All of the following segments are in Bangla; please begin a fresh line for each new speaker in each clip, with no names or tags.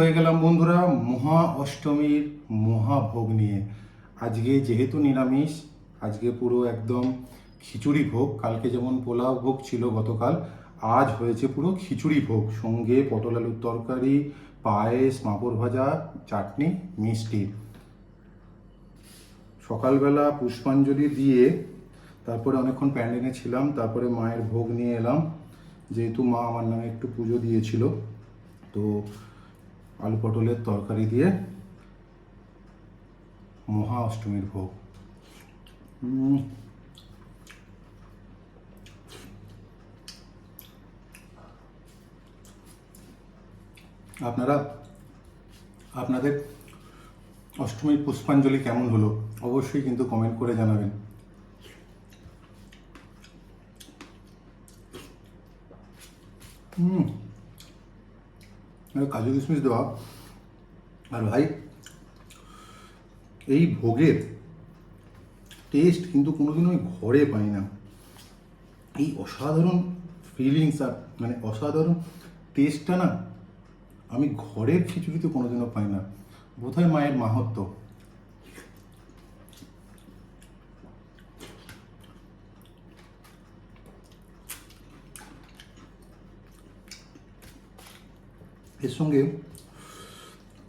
হয়ে গেলাম বন্ধুরা মহা অষ্টমীর মহাভোগ নিয়ে। আজকে যেহেতু নিরামিষ, আজকে পুরো একদম খিচুড়ি ভোগ। কালকে যেমন পোলাও ভোগ ছিল গতকাল, আজ হয়েছে পুরো খিচুড়ি ভোগ। সঙ্গে পটল আলুর তরকারি, পায়েস মাপড় ভাজা, চাটনি, মিষ্টি। সকালবেলা পুষ্পাঞ্জলি দিয়ে তারপরে অনেকক্ষণ প্যান্ডেলে ছিলাম, তারপরে মায়ের ভোগ নিয়ে এলাম। যেহেতু মা আমার নামে একটু পুজো দিয়েছিল, তো আলু পটলের তরকারি দিয়ে মহা অষ্টমীর ভোগ। আপনারা, আপনাদের অষ্টমীর পুষ্পাঞ্জলি কেমন হলো, অবশ্যই কিন্তু কমেন্ট করে জানাবেন। হুম কাজু কিশমিশ দেওয়া। আর ভাই, এই ভোগের টেস্ট কিন্তু কোনোদিনও আমি ঘরে পাই না। এই অসাধারণ ফিলিংস আর মানে অসাধারণ টেস্টটা না আমি ঘরের খিচুড়িতে কোনোদিনও পাই না। বোধহয় মায়ের মাহাত্ম এর সঙ্গে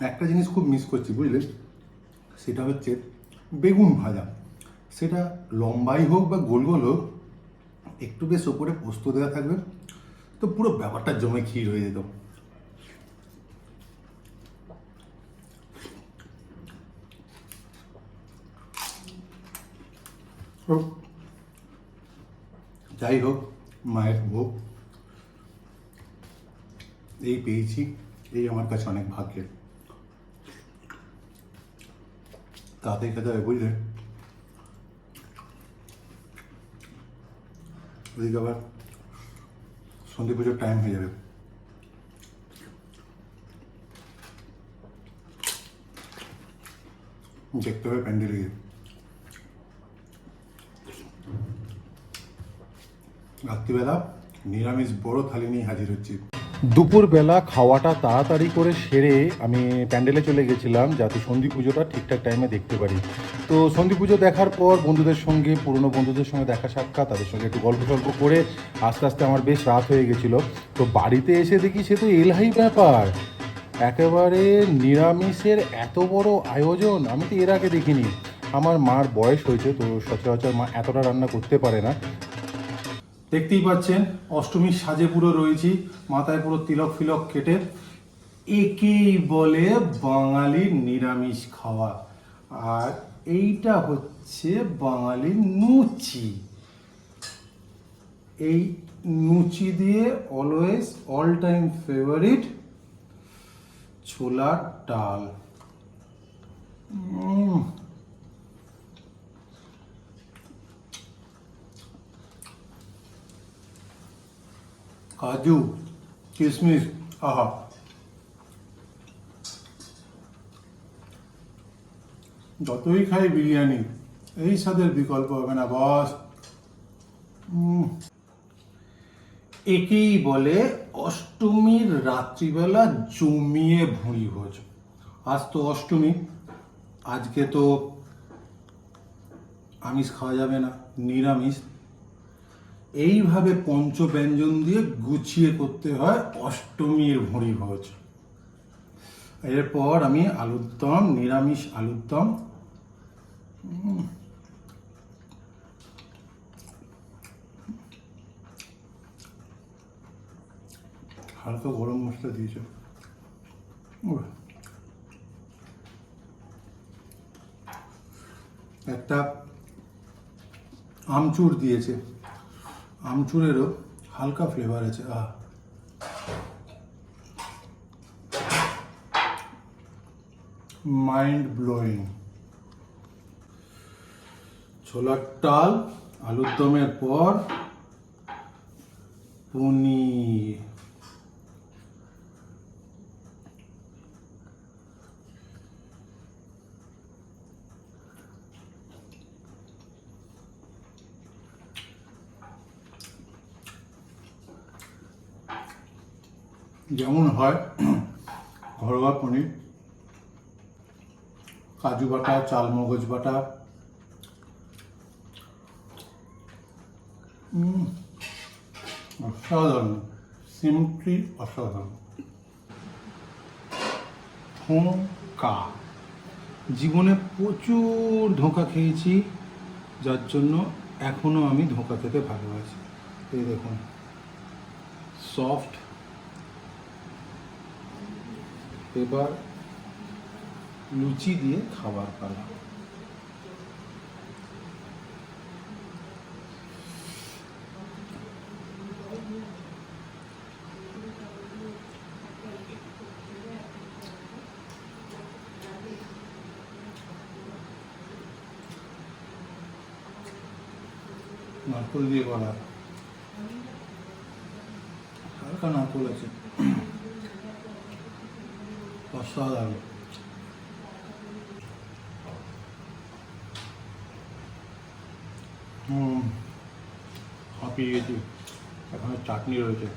একটা জিনিস খুব মিস করছি, বুঝলে? সেটা হচ্ছে বেগুন ভাজা। সেটা লম্বাই হোক বা গোল গোল হোক, একটু বেশ ওপরে পোস্ত দেওয়া থাকবে, তো পুরো ব্যাপারটা জমে ক্ষীর হয়ে যেত। যাই হোক, মায়ের ভোগ। এই পেয়েছি, এই আমার কাছে অনেক ভাগ্যের। তাড়াতাড়ি খেতে হবে, বুঝলে? ওদিকে আবার সন্ধে পুজোর টাইম হয়ে যাবে। দেখতে হবে প্যান্ডেলে গিয়ে। রাত্রিবেলা নিরামিষ বড় থালি নিয়ে হাজির হচ্ছি। দুপুরবেলা খাওয়াটা তাড়াতাড়ি করে সেরে আমি প্যান্ডেলে চলে গেছিলাম, যাতে সন্ধি পুজোটা ঠিকঠাক টাইমে দেখতে পারি। তো সন্ধি পুজো দেখার পর বন্ধুদের সঙ্গে, পুরনো বন্ধুদের সঙ্গে দেখা সাক্ষাৎ, তাদের সঙ্গে একটু গল্প টল্প করে আস্তে আস্তে আমার বেশ রাত হয়ে গেছিল। তো বাড়িতে এসে দেখি সে তো এলহাই ব্যাপার। একেবারে নিরামিষের এত বড় আয়োজন, আমি তো এর আগে দেখিনি। আমার মার বয়স হয়েছে, তো সচরাচর মা এতটা রান্না করতে পারে না। দেখতেই পাচ্ছেন অষ্টমীর সাজে পুরো রয়েছি, মাথায় পুরো তিলক ফিলক কেটে। একেই বলে বাঙালির নিরামিষ খাওয়া। আর এইটা হচ্ছে বাঙালির নুচি। এই নুচি দিয়ে অলওয়েজ অল টাইম ফেভারিট ছোলার ডাল। কাজু কিশমিশ আহা। যতই খাই বিরিয়ানি, এই স্বাদের বিকল্প হবে না, বস। একেই বলে অষ্টমীর রাত্রিবেলা জমিয়ে ভুঁড়ি ভোজ। আজ তো অষ্টমী, আজকে তো আমিষ খাওয়া যাবে না, নিরামিষ। এইভাবে পঞ্চব্যঞ্জন দিয়ে গুছিয়ে করতে হয় অষ্টমীর ভুঁড়ি ভোজ। এরপর আমি আলুর দম, নিরামিষ আলুর দম। হালকা গরম মশলা দিয়েছ। একটা আমচুর দিয়েছে। আমচুরেরও হালকা ফ্লেভার আছে আহ। মাইন্ড ব্লোয়িং ছোলার টাল আলুর দমের পর পনির। যেমন হয়, ঘরোয়া পনির, কাজু বাটা চাল মগজ বাটা অসাধারণ সিম্পলি অসাধারণ। ধোঁকা জীবনে প্রচুর ধোঁকা খেয়েছি, যার জন্য এখনও আমি ধোঁকা খেতে ভালোবাসি। এই দেখুন সফট এবার লুচি দিয়ে খাবার পালা। নারকল দিয়ে করা হালকা নারকল আছে। অসাধারণ হুম হাঁপিয়ে গেছি। এখানে চাটনি রয়েছে।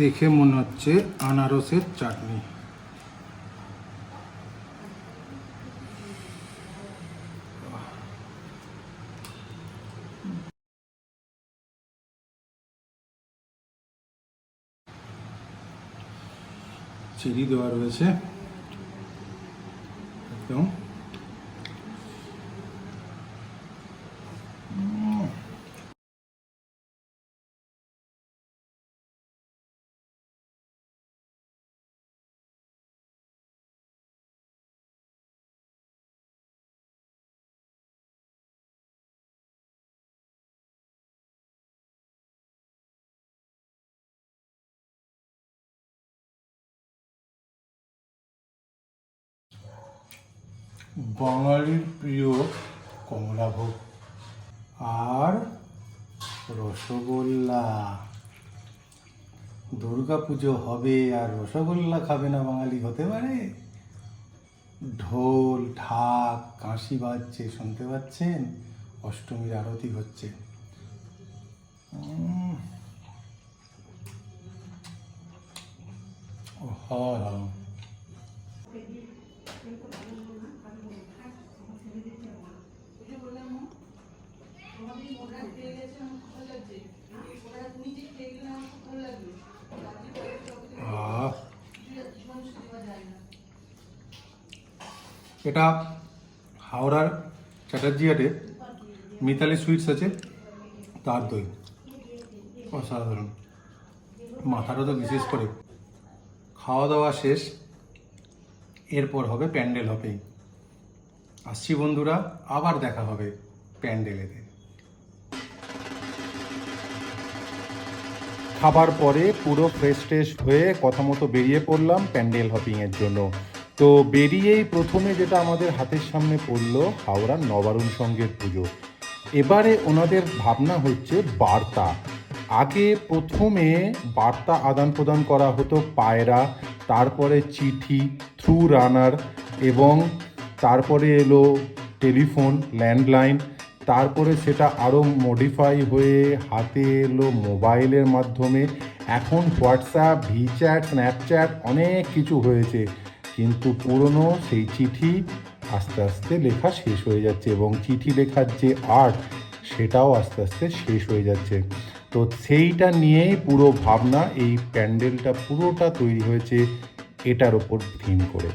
দেখে মনে হচ্ছে আনারসের চাটনি। চেরি দেওয়া রয়েছে একদম বাঙালির প্রিয় কমলাভোগ আর রসগোল্লা। দুর্গা পুজো হবে আর রসগোল্লা খাবে না বাঙালি, হতে পারে? ঢোল, ঢাক, কাশি বাজছে, শুনতে পাচ্ছেন? অষ্টমীর আরতি হচ্ছে। উম। অসাধারণ আহ এটা হাওড়ার চ্যাটার্জি হাটে মিতালি সুইটস আছে, তার দই। অসাধারণ। মাথাটা তো বিশেষ করে। খাওয়া দাওয়া শেষ, এরপর হবে প্যান্ডেল হবেই। আসছি বন্ধুরা, আবার দেখা হবে প্যান্ডেলেতে। খাবার পরে পুরো ফ্রেশ ট্রেশ হয়ে কথা মতো বেরিয়ে পড়লাম প্যান্ডেল হপিংয়ের জন্য। তো বেরিয়েই প্রথমে যেটা আমাদের হাতের সামনে পড়ল, হাওড়ার নবারুণ সঙ্গের পুজো। এবারে ওনাদের ভাবনা হচ্ছে বার্তা। আগে প্রথমে বার্তা আদান প্রদান করা হতো পায়রা, তারপরে চিঠি থ্রু রানার এবং তারপরে এলো টেলিফোন, ল্যান্ডলাইন, তারপরে সেটা আরও মডিফাই হয়ে হাতে এলো মোবাইলের মাধ্যমে। এখন হোয়াটসঅ্যাপ, ভিচ্যাট, স্ন্যাপচ্যাট অনেক কিছু হয়েছে। কিন্তু পুরনো সেই চিঠি আস্তে আস্তে লেখা শেষ হয়ে যাচ্ছে এবং চিঠি লেখার যে আর্ট, সেটাও আস্তে আস্তে শেষ হয়ে যাচ্ছে। তো সেইটা নিয়েই পুরো ভাবনা, এই প্যান্ডেলটা পুরোটা তৈরি হয়েছে এটার ওপর থিম করে।